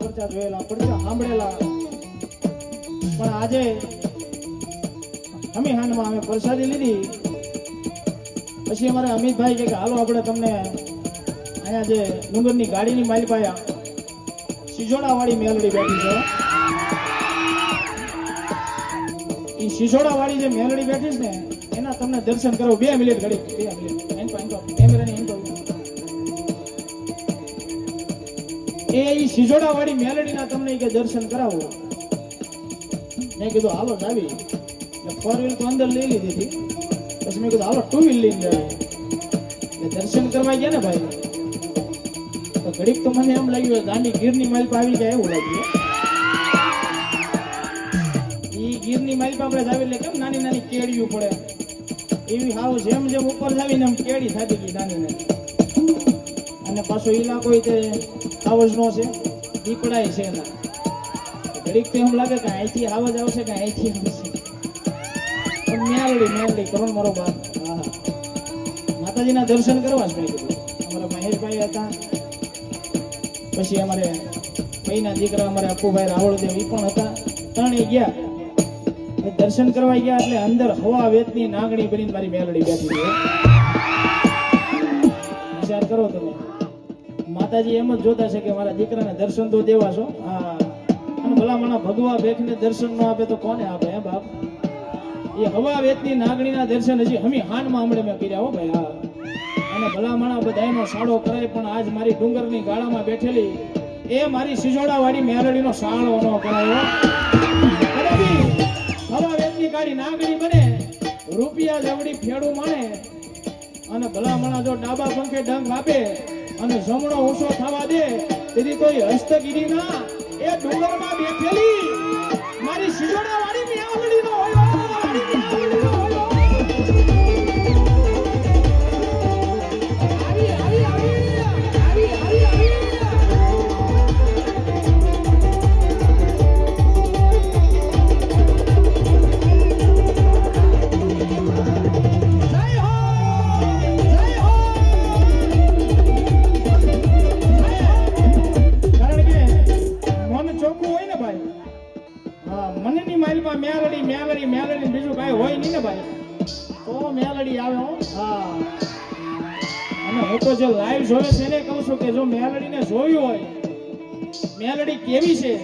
ઘણા જોયેલા, પરચા સાંભળેલા. પણ આજે અમી અમે પ્રસાદી લીધી. પછી અમારે અમિતભાઈ કે હાલો, આપણે તમને અહીંયા જે ડુંગરની ગાડીની માલ પાયા સિસોડાવાળી મેલડી બેઠી છે. એ સિસોડાવાળી જે મેલડી બેઠી છે ને, એના તમને દર્શન કરો બે મિનિટ ઘડી બે મિનિટ. એ ઈ સિસોડાવાળી મેલડીના તમને કે દર્શન કરાવો. મેં કીધું, હાલો જ આવી ફોર વ્હીલ તો અંદર લઈ લીધી હતી. પછી મેં કીધું, હાલો ટુ વ્હીલ લઈને એટલે દર્શન કરવા ગયા ને ભાઈ. તો ઘડીક તો મને એમ લાગ્યું ગાંડી ગીરની માઇલ પર આવી જાય એવું લાગ્યું. ગીરની માઇલ આપણે જાવી એટલે કેમ નાની નાની કેળીઓ પડે? એવી હાવ જેમ જેમ ઉપર જાવીને એમ કેળી થતી ગઈ નાની નાની. અને પાછો ઈલાકો ય તે આવજનો છે દીપડાય છે એના. ઘડીક તો એમ લાગે કે અહીંથી આવાજ આવશે કે અહીંથી આવશે પણ મેલડી મેલડી કરો મારો બાપ? માતાજીના દર્શન કરવા જ મેં કીધું અમારા મહેશભાઈ હતા. પછી અમારે ભાઈના દીકરા અમારે અપુભાઈ રાવળદેવ એ પણ હતા. ત્રણે ગયા. દર્શન કરવા ગયા એટલે અંદર હવા વેતની નાગણી બની મારી મેલડી બેઠી વિચાર કરો તમે. માતાજી એમ જ જોતા છે કે મારા દીકરાને દર્શન તો દેવા છો. હા અને ભલામણા ભગવા ભેખને દર્શન ન આપે તો કોને આપે, હે બાપ? એ હવા વેતની નાગણીના દર્શન હજી હમી હાનમાં હમણે મેં કર્યા હો ભાઈ, હા. અને ભલામણા બધાયનો સાળો કરાય, પણ આજ મારી ડુંગરની ગાળામાં બેઠેલી, એ મારી સિજોડાવાળી મેરડીનો સાળો ન કરાયો હવા વેતની કાળી નાગણી બને, રૂપિયા જવડી ફેડું માણે, અને ભલામણા જો ડાબા પંખે ડંખ આપે અને જમણો ઓછો થવા દે તેથી કોઈ હસ્તગીરી ના એ ડુંગરમાં બેઠેલી મારી સિજોડા વાળી મિયાવડી નો મેલડી આવે હો. હા. અને હું તો જે લાઈવ જોવે છે ને કહું છું કે જો મેલડીને જોયું હોય, મેલડી કેવી છે?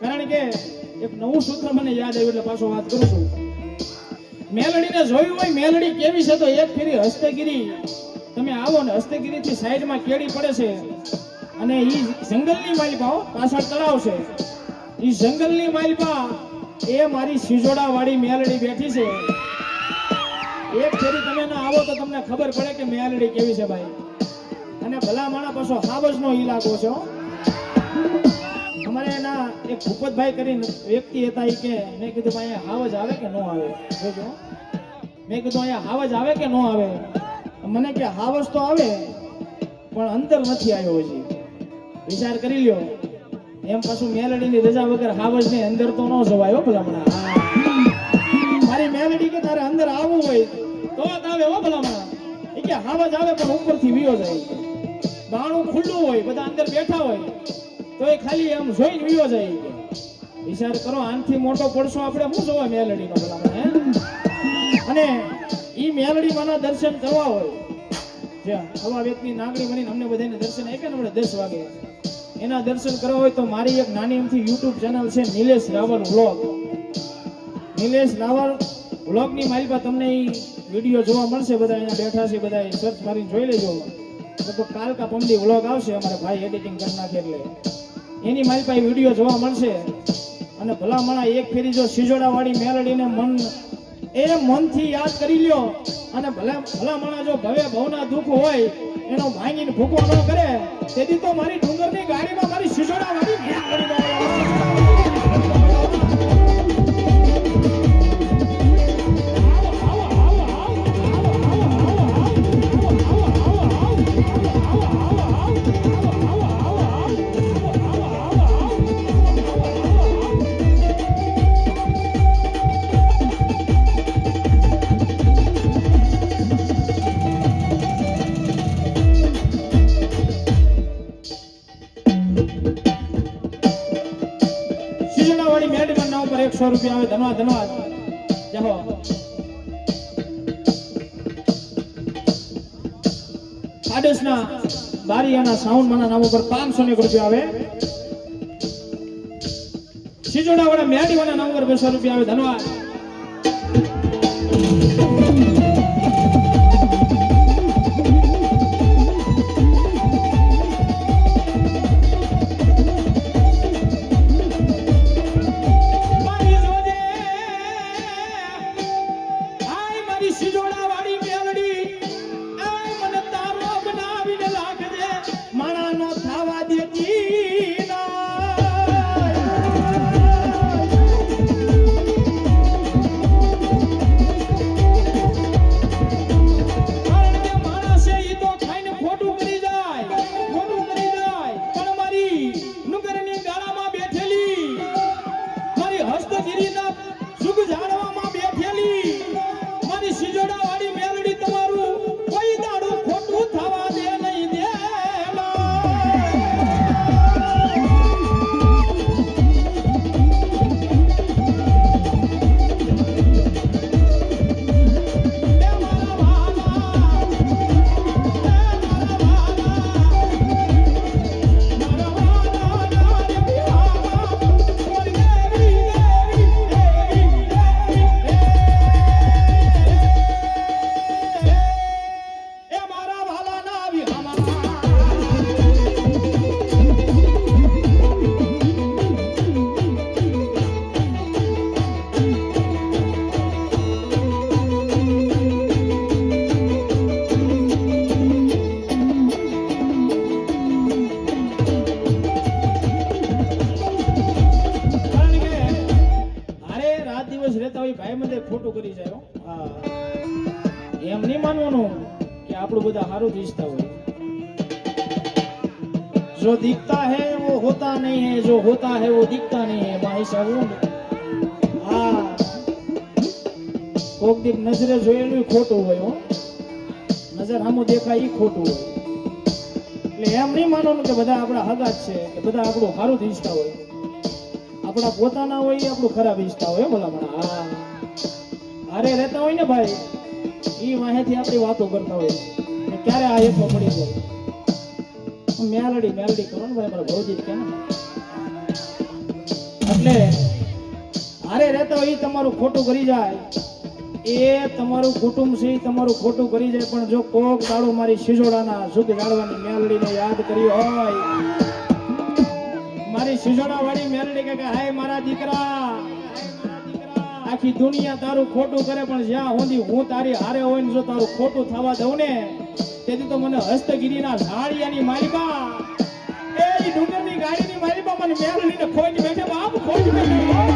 કારણ કે એક નવું સૂત્ર મને યાદ આવ્યું એટલે પાછો વાત કરું છું. મેલડીને જોયું હોય, મેલડી કેવી છે તો એક ફેરી હસ્તગીરી. તમે આવો ને હસ્તગીરીથી સાઈડમાં કેળી પડે છે. અને ઈ જંગલની માલિકા પાછળ તળાવ છે. ઈ જંગલની માલિકા એ મારી સિજોડા વાળી મેલડી બેઠી છે. એક ફેરી તમે ના આવો તો તમને ખબર પડે કે મેલડી કેવી છે ભાઈ. અને ભલા માણા પાછો હાવજનો ઈલાકો છે અમારે એના એક ભૂપતભાઈ કરીને વ્યક્તિ હતા કે, મેં કીધું ભાઈ હાવજ આવે કે ન આવે? જોજો. મેં કીધું અહીંયા હાવજ આવે કે ન આવે? મને કે, હાવજ તો આવે, પણ અંદર નથી આવ્યો હજી. વિચાર કરી લ્યો. એમ પાછું મેલડીની રજા વગર હાવજની અંદર તો ન જવાય ભલામણા મારી મેલડી કે તારે અંદર આવવું હોય તો આવે હો ભલામણા. એ કે હાવજ આવે પણ ઉપરથી વિયો જાય. બાણું ખુલ્લું હોય, બધા અંદર બેઠા હોય, તો એ ખાલી એમ જોઈને વિયો જાય. વિચાર કરો, આનથી મોટો પડશો આપણે શું જોવા મેલડીનો ભલામણા, હે? અને ઈ મેલડી માના દર્શન કરવા હોય, જ્યાં આવા વ્યક્તિ નાગરી બનીને અમને બધાને દર્શન આપ્યા ને આપણે દસ વાગે. એના દર્શન કરવા હોય તો મારી એક નાની એમથી યુટ્યુબ ચેનલ છે, નિલેશ રાવલ વ્લોગ નિલેશ રાવલ વ્લોગની મારી પાસે તમને એ વીડિયો જોવા મળશે, બધા અહીંયા બેઠા છે, બધા સર્ચ મારીને જોઈ લેજો. તો કાલ કા પમદી વ્લોગ આવશે, અમારા ભાઈ એડિટિંગ કરી નાખે એટલે. એની મારી પાસે વીડિયો જોવા મળશે. અને ભલામણા એક ફેરી જો સિજોડાવાળી મેલડીને મન, એ મનથી યાદ કરી લ્યો. અને ભલા, ભલામણા જો ભવે ભવના દુઃખ હોય, એનો ભાંગીને ભૂકો ન કરે, તેથી તો મારી ડુંગરની ગાડીમાં મારી સિસોડાવાળી એકસો રૂપિયા આવે ધન્યવાદ ધન્યવાદ જય હો. આડસના બારીયાના સાઉન્ડ માના નામ ઉપર પાંચસો ને રૂપિયા આવે. સિજોડાવાળા મેડીવાળા નામ ઉપર બસો રૂપિયા આવે ધન્યવાદ આપણું બધા સારું જ હોય. જો દિખતા હે, વો હોતા નહીં હે, જો હોતા હે, વો દિખતા નહીં હે, ભાઈ સાહેબ. હા. કોક દીપ નજરે જોયેલું ખોટું હોય, હો. નજર સામું દેખાય એ ખોટું હોય. એટલે એમ નહીં માનો કે બધા આપણા હગા છે, કે બધા આપણું સારું જ હોય. આપણા પોતાના હોય એ આપણું ખરાબ ઈચ્છતા હોય ભલામણા. હા. હારે રહેતા હોય ને ભાઈ. ઈ વાહેથી આપણી વાતો કરતા હોય ને ક્યારે આ એકલો પડી જાય? મેલડી મેલડી કરો ભાઈ મારા ભૌજીત કે એટલે હારે રહેતા ઈ તમારું ખોટું કરી જાય. એ તમારું કુટુંબ છે તમારું ખોટું કરી જાય. પણ જો કોક દાડો મારી સિજોડાના સુખ જાળવાની મેલડીને યાદ કરી હોય મારી સિજોડા વાળી મેલડી કે, હાય મારા દીકરા. આખી દુનિયા તારું ખોટું કરે, પણ જ્યાં સુધી હું તારી હારે હોય ને જો તારું ખોટું થવા દઉં ને, તેથી તો મને હસ્તગીરીના ઝાડિયાની માલિકા એ ની ડુંગરની ગાડીની માલિકા મને મેળવીને ખોઈ બેઠે, બાપ ખોઈ બેઠે.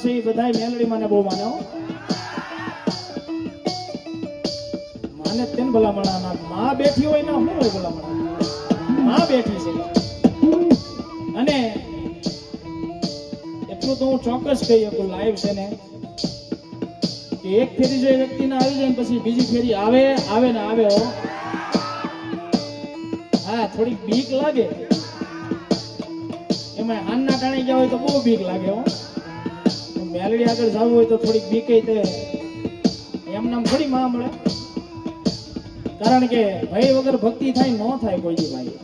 છે એ બધાય મેલડી મને બહુ માને. માને જ ભલામણા માં બેઠી હોય ના હું હોય ભલામણા માં બેઠી છે. અને એટલું તો હું ચોક્કસ કહી શકું લાઈવ છે ને, કે એક ફેરી જો વ્યક્તિને આવી જાય પછી બીજી ફેરી આવે આવે ને આવે હો. હા, થોડીક બીક લાગે. એમાં હાનના ટાણે ગયા હોય તો બહુ બીક લાગે હો. મેલડી આગળ જવું હોય તો થોડીક બીક તે એમ નામ થોડી માં મળે. કારણ કે ભય વગર ભક્તિ થાય, ન થાય કોઈ ભાઈ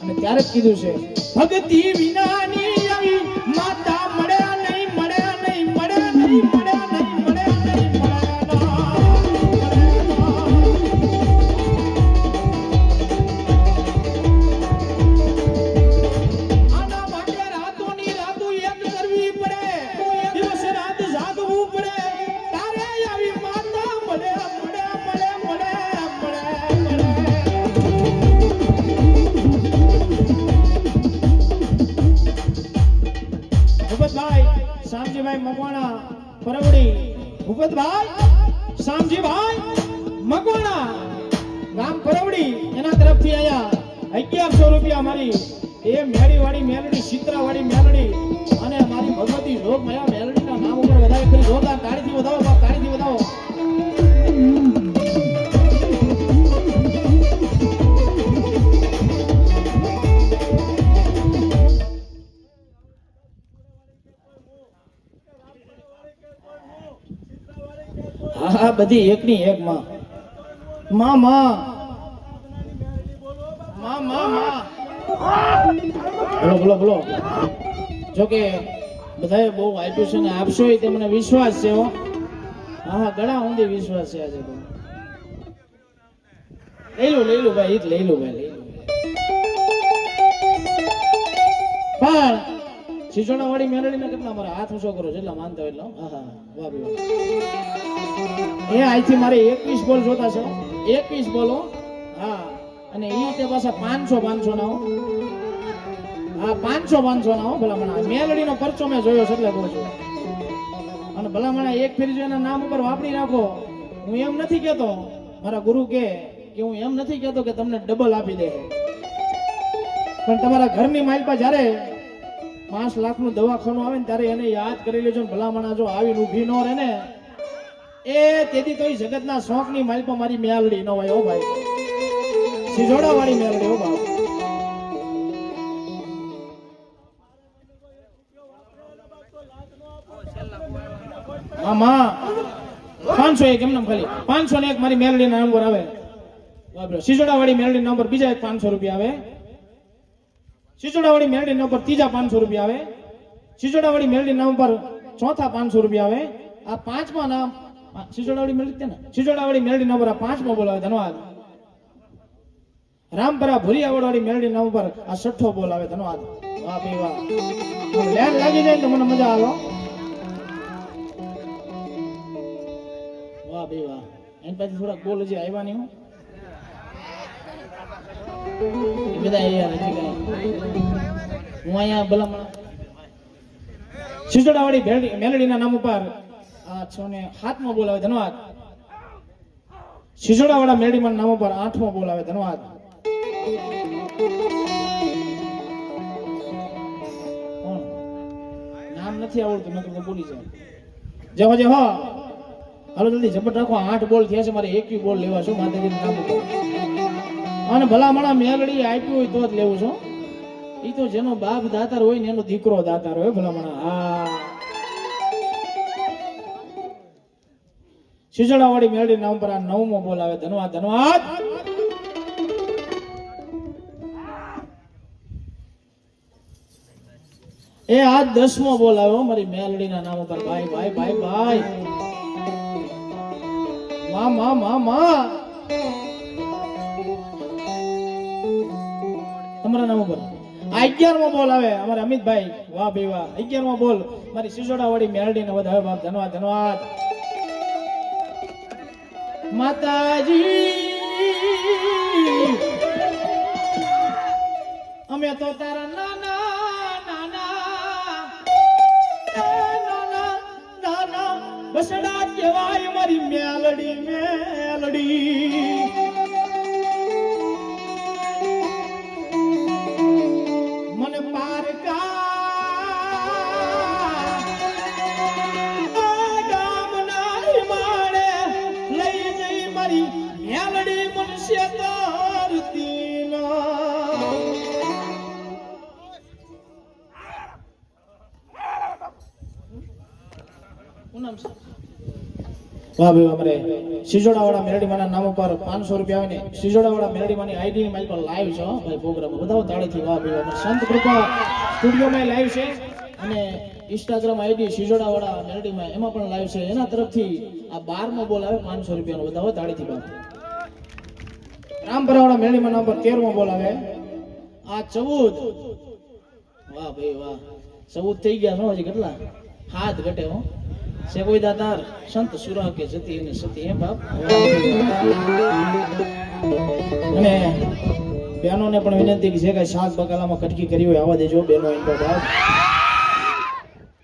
અને ત્યારે જ કીધું છે, ભક્તિ વિનાની ભૂપતભાઈ શામજીભાઈ મકવાણા ગામ પરવડી એના તરફથી અહીંયા અગિયારસો રૂપિયા મારી હા હા બધી એકની એક માં. માં માં. માં માં માં. બોલો બોલો બોલો. જો કે બધાએ બહુ આપ્યું છે ને આપશો તે મને વિશ્વાસ છે હો. હા હા ઘણા ઊંધી વિશ્વાસ છે આજે તો. લઈ લો લઈ લો ભાઈ લઈ લો ભાઈ, લઈ લો. પણ સિસોડા વાળી મેલડીને કેટલા મારા હાથ ઊંચો કરો જેટલા માનતા હોય એટલા હા. વાહ. એ અહીંથી મારે એકવીસ બોલ જોતા છે એકવીસ બોલો. હા, અને એ તે પાછા પાંચસો પાંચસો ના હા, પાંચસો પાંચસો ના હો, ભલામણા. મેલડીનો પરચો મેં જોયો છે એટલે કહું છું. અને ભલામણા, એક ફેરી જો એના નામ ઉપર વાપરી રાખો. હું એમ નથી કહેતો. મારા ગુરુ કે કે હું એમ નથી કહેતો કે તમને ડબલ આપી દે. પણ તમારા ઘરની માલપા જ્યારે પાંચ લાખનું દવાખાનું આવે ને ત્યારે એને યાદ કરી લેજો ને ભલામણા જો આવીને ઊભી ન રહે ને. એ તેથી તો જગતના શોખની માલપા મારી મેલડી ન હોય ઓ ભાઈ. સિજોડા વાળી મેલડી ઓ ભાઈ આમાં પાંચસો એક એમને ખાલી. પાંચસો ને એક મારી મેલડી ના નંબર આવે સિજોડા વાળી મેલડી નંબર બીજા એક પાંચસો રૂપિયા આવે. સિજોડા વાળી મેલડી નંબર ત્રીજા પાંચસો રૂપિયા આવે. સિજોડા વાળી મેલડી નંબર ચોથા પાંચસો રૂપિયા આવે. આ પાંચમા નામ આ સિજોડા વાળી મેલડી છે ને? સિજોડા વાળી મેલડી નંબર આ પાંચમો બોલાવે ધન્યવાદ રામપરા ભુરિયાવડ વાળી મેલડી નંબર આ છઠ્ઠો બોલ આવે ધન્યવાદ વાહ, બે વાહ. લેન લાગી જાય તો મને મજા આવે વાહ, બે વાહ. એની પાછી થોડાક બોલ હજી આવ્યા નહીં, હો. એ હું સિસોડાવાળી મેલડીના નામ ઉપર, આ છો ને સાતમો બોલ ધન્યવાદ. સિસોડાવાળા મેલડીમાં નામ ઉપર આઠમાં બોલાવે, ધન્યવાદ. નથી આવડતું, નકર તો બોલી જાય. જેહો જેહો હાલો, જલ્દી, ઝપટ રાખો. આઠ બોલ થયા છે, મારે એકવી બોલ લેવા છું, માતાજીનું નામ ઉપર. અને ભલામણા મેલડી આપ્યું હોય તો જ લેવું છું એ તો જેનો બાપ દાતાર હોય ને એનો દીકરો દાતાર હોય ભલામણા. હા. સિજડાવાળી મેલડી નામ પર આ નવમો બોલ આવે. ધનવાદ ધન્યવાદ એ આ દસમો બોલાવ્યો મારી મેલડીના નામ ઉપર. ભાઈ ભાઈ ભાઈ ભાઈ. મા મા મા મા. તમારા નામ ઉપર અગિયારમો બોલ આવે અમારે અમિતભાઈ. વાહ ભાઈ વાહ. અગિયારમો બોલ. મારી સિસોડા વાળી મેલડી ને વધાવે બાપ ધન્યવાદ ધન્યવાદ માતાજી! અમે તો તારા નાના નાના નાના. બસડા કહેવાય મારી મેલડી મેલડી. વાહ ભાઈ અમારે સિજોડાવાળા મેરડીમાના નામ ઉપર પાંચસો રૂપિયા આવે ને સિજોડાવાળા મેરડીમાની આઈડી માઇલ પર લાઈવ છે. ભાઈ, પ્રોગ્રામ બધા તાળીથી વાહ, ભાઈ અમારે સંત કૃપા સ્ટુડિયોમાં લાઈવ છે. અને ઇન્સ્ટાગ્રામ આઈડી સિજોડાવાળા મેરડીમાં એમાં પણ લાઈવ છે. એના તરફથી આ બારમો બોલ આવે, પાંચસો રૂપિયાનો. બધાઓ તાળીથી વાત રામપરાવાળા મેરડીમાં નામ પર તેરમો બોલ આવે. આ ચૌદ. વાહ, ભાઈ, વાહ. ચૌદ થઈ ગયા હજી કેટલા? હાથ ઘટે હો. છે કોઈ દાતાર સંત સુરા કે જતી અને સતી, હે બાપ? અને બહેનોને પણ વિનંતી કે જે કાંઈ શાક બકાલામાં કટકી કરી હોય, આવવા દેજો, બહેનો એમ બાપ.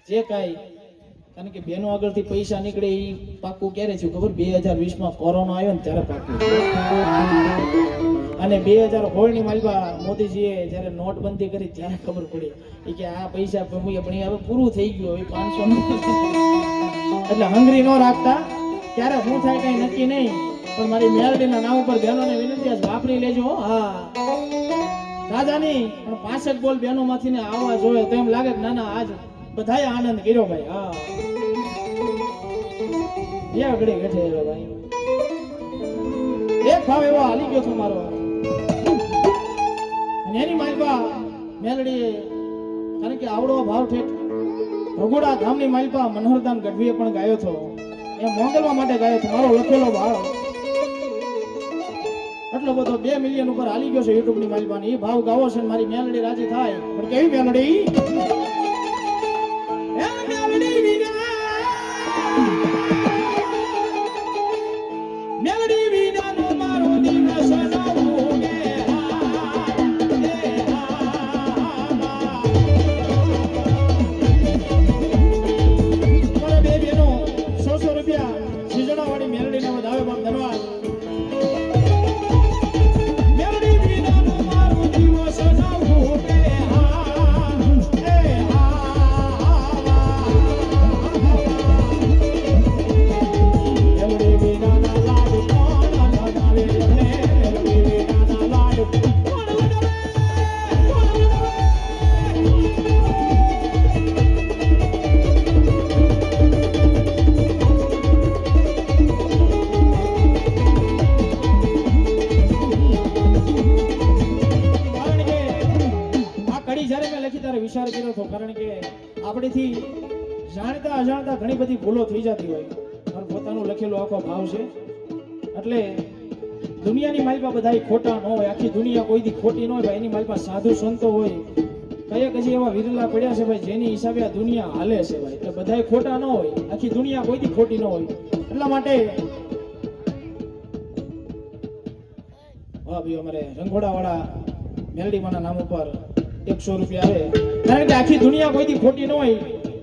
જે કાંઈ કારણ કે બેનો આગળથી પૈસા નીકળે એ પાકું ક્યારે થયું ખબર? બે હજાર વીસમાં કોરોના આવ્યો ને ત્યારે પાકું. અને બે હજાર સોળની માલપા મોદીજીએ જ્યારે નોટબંધી કરી ત્યારે ખબર પડી. કે આ પૈસા પણ હવે પૂરું થઈ ગયું, હવે પાંચસો એટલે હંગરી ન રાખતા. ત્યારે હું થાય કઈ નક્કી નહીં, પણ મારી મેલડીના નામ ઉપર બહેનોને વિનંતી વાપરી લેજો હા. રાજા નહીં પણ પાસઠ બોલ બહેનો માંથી ને આવવા જોઈએ તો એમ લાગે કે ના ના, આજ બધાએ આનંદ કર્યો ભાઈ, હા. બે ઘડી બેઠે રહ્યો ભાઈ. એક ભાવ એવો હાલી ગયો છો મારો. અને એની માલપા મેલડી કારણ કે આવડો ભાવ ઠેઠ, ભગોડા ગામની માલપા મનોહરદાન ગઢવીએ પણ ગાયો છો એ મોંગલવા માટે ગાયો છો મારો લખેલો ભાવ. એટલો બધો બે મિલિયન ઉપર હાલી ગયો છે યુટ્યુબની માલપાની એ ભાવ ગાવો છે મારી મેલડી રાજી થાય. પણ કેવી મેલડી? ત્યારે વિચાર કર્યો હતો કારણ કે આપણેથી જાણતા અજાણતા ઘણી બધી ભૂલો થઈ જતી હોય. મારું પોતાનું લખેલો આખો ભાવ છે. એટલે દુનિયાની માલપા બધા ખોટા ન હોય, આખી દુનિયા કોઈથી ખોટી ન હોય એની માલપા સાધુ સંતો હોય. કયા કજી એવા વિરલા પડ્યા છે, ભાઈ, જેની હિસાબે આ દુનિયા હાલે છે, ભાઈ. એટલે બધા ખોટા ન હોય, આખી દુનિયા કોઈ દી ખોટી ન હોય. એટલા માટે હા ભાઈ, અમારે રંગોડાવાળા મેલડીમાના નામ ઉપર એકસો રૂપિયા આવે. કારણ કે આખી દુનિયા કોઈથી ખોટી ન હોય.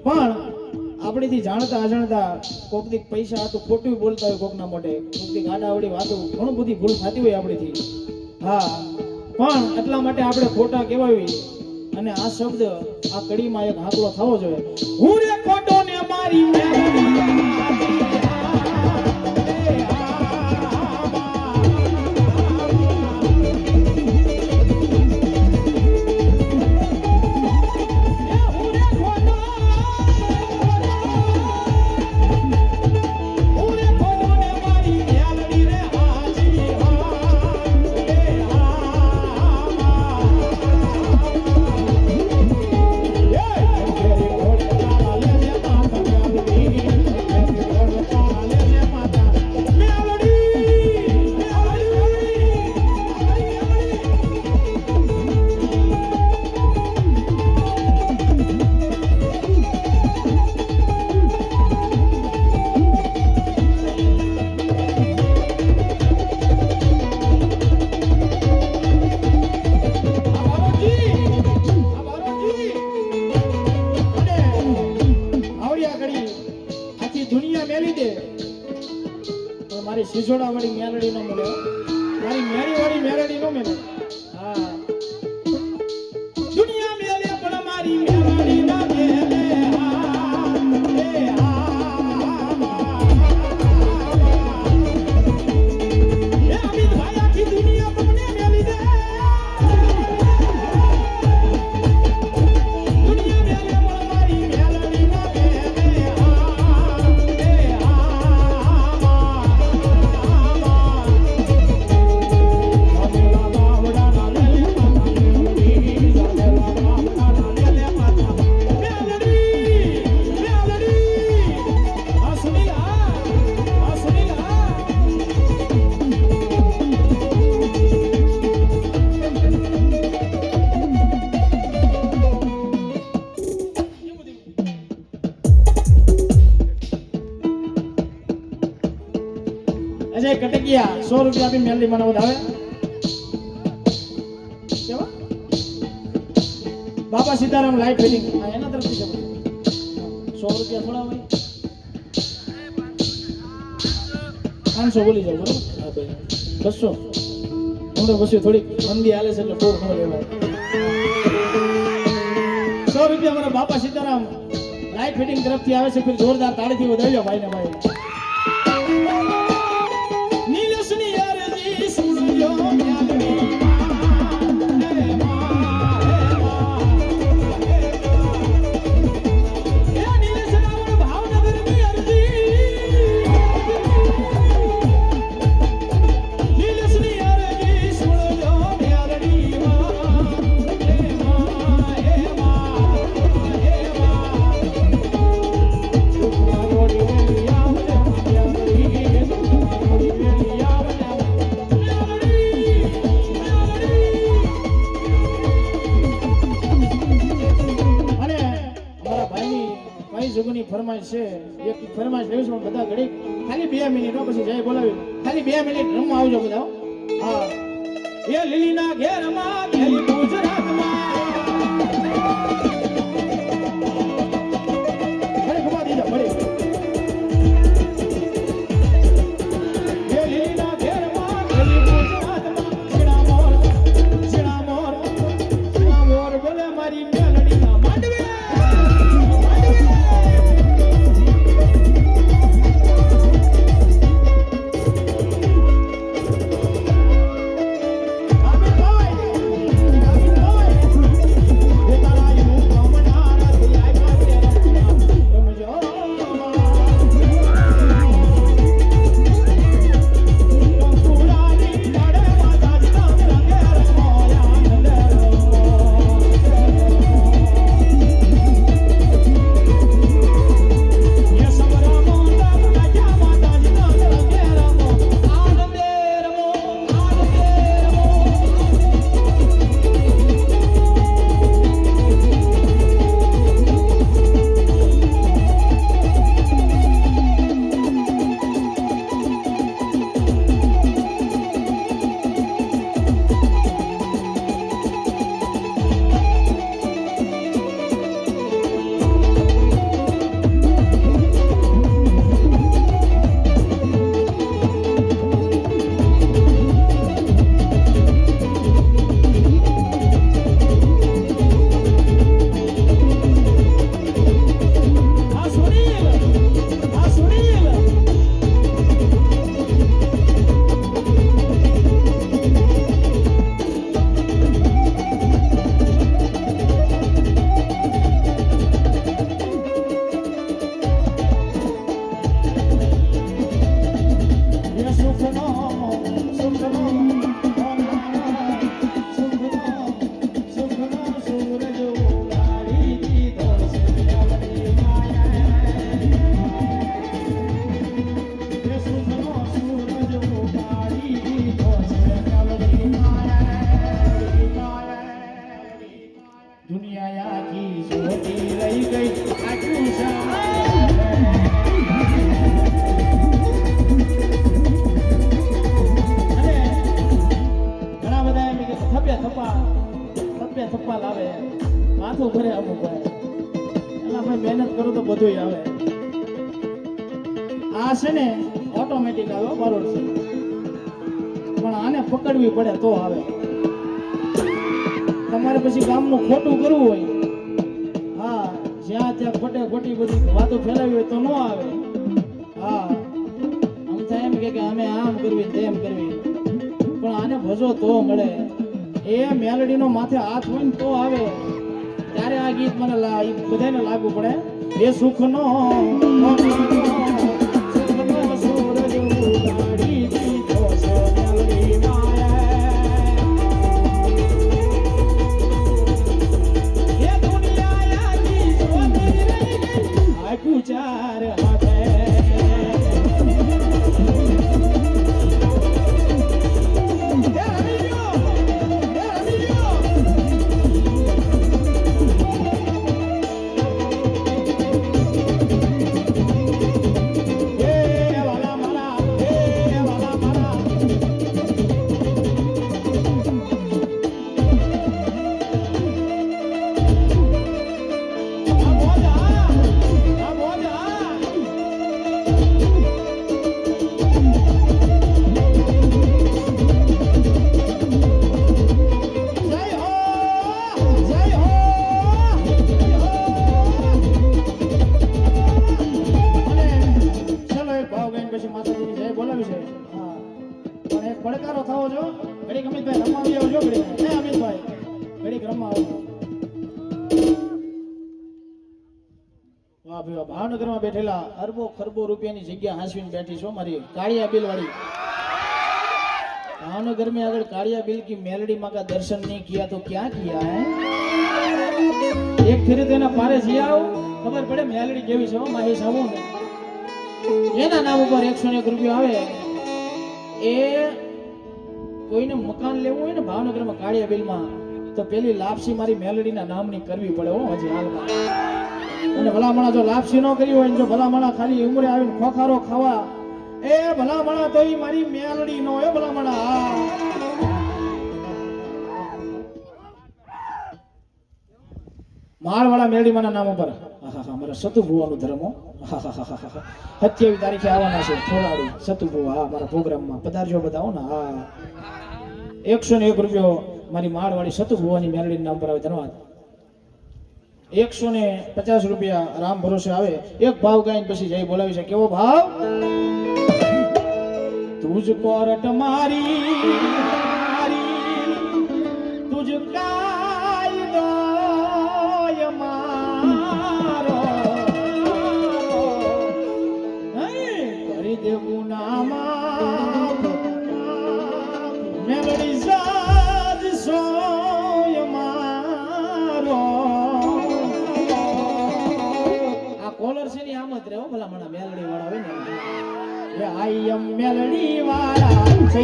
પણ આપણેથી જાણતા અજાણતા કોક દી પૈસા હતું ખોટું બોલતા હોય કોકના મોઢે. કોક દી ગાડાવડી વાતો ઘણું બધી ભૂલ થતી હોય આપણેથી. હા, પણ એટલા માટે આપણે ખોટા કહેવાય અને આ શબ્દ આ કડીમાં એક હાકલો થવો જોઈએ. હું રે ખોટો ને મારી દુનિયા મેલી દે. મારી સિસોડા વાળી મેલડી નો મળે. મારી મેરી વાળી મેલડી નો મળે ટકિયા સો રૂપિયા આપી મેલની મને વધાવે બાબા સીતારામ લાઈટ ફિટિંગ એના તરફથી જવું સો રૂપિયા થોડા હોય. પાંચસો બોલી જાવ બરોબર? બસો. હમણાં બસો થોડીક મંદી હાલે છે એટલે બહુ ન લેવાય. સો રૂપિયા મને બાપા સીતારામ લાઈટ ફિટિંગ તરફથી આવે છે. ફિર જોરદાર તાળીથી વધાવી લો ભાઈ ને ભાઈ. ભાવ આવે ત્યારે આ ગીત મને બધાને લાગુ પડે. એ સુખનો ખરબો રૂપિયાની જગ્યા હાંસવીને બેઠી છો, મારી કાળિયા બિલવાળી. ભાવનગર મેં આગળ કાળિયા બિલ કી મેલડી માં કા દર્શન નહીં કિયા તો ક્યાં કિયા હે? એક ફેરી તેના પારે જઈ આવો. ખબર પડે મેલડી કેવી છે માહી સામુ એના નામ ઉપર એકસો એક રૂપિયા આવે. એ કોઈને મકાન લેવું હોય ને ભાવનગરમાં કાળિયા બિલમાં, તો પેલી લાપસી મારી મેલડીના નામની કરવી પડે હો, હજી હાલમાં. અને ભલામણા જો લાપસી ન કરી હોય જો ભલામણા ખાલી ઉમરે આવીને ખોખારો ખાવા, એ ભલામણા તો મારી મેલડી નો એ ભલામણા. હા. માળવાળા મેલડીમાના નામ ઉપર. હા મારા સતુ ભુવાનું ધર્મ, હો. સત્યાવીસ તારીખે આવવાના છે, થોડાડી. સતુભુવા, હા, મારા પ્રોગ્રામમાં. પધારજો બધા, હો ને, હા. એકસો ને એક રૂપિયો મારી માળવાળી સતુભુવાની મેળડી નામ પર આવે, ધન્યવાદ. એકસો ને પચાસ રૂપિયા રામ ભરોસે આવે. એક ભાવ ગાઈને પછી જય બોલાવી છે. કેવો ભાવ? તુજ કોરટ મારી.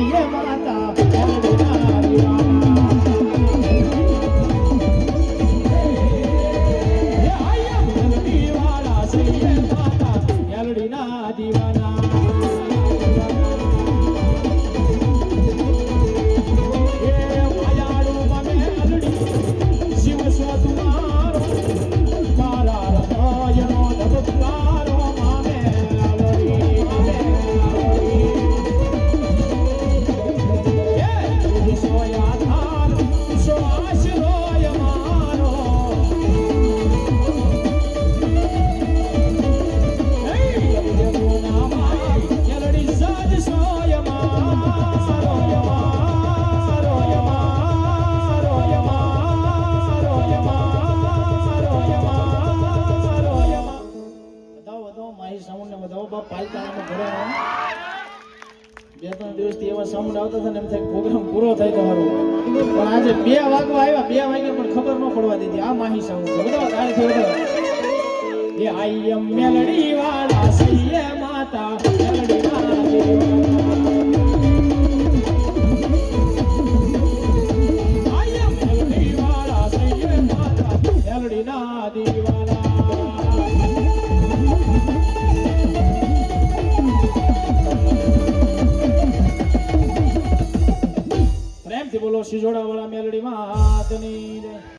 વાળા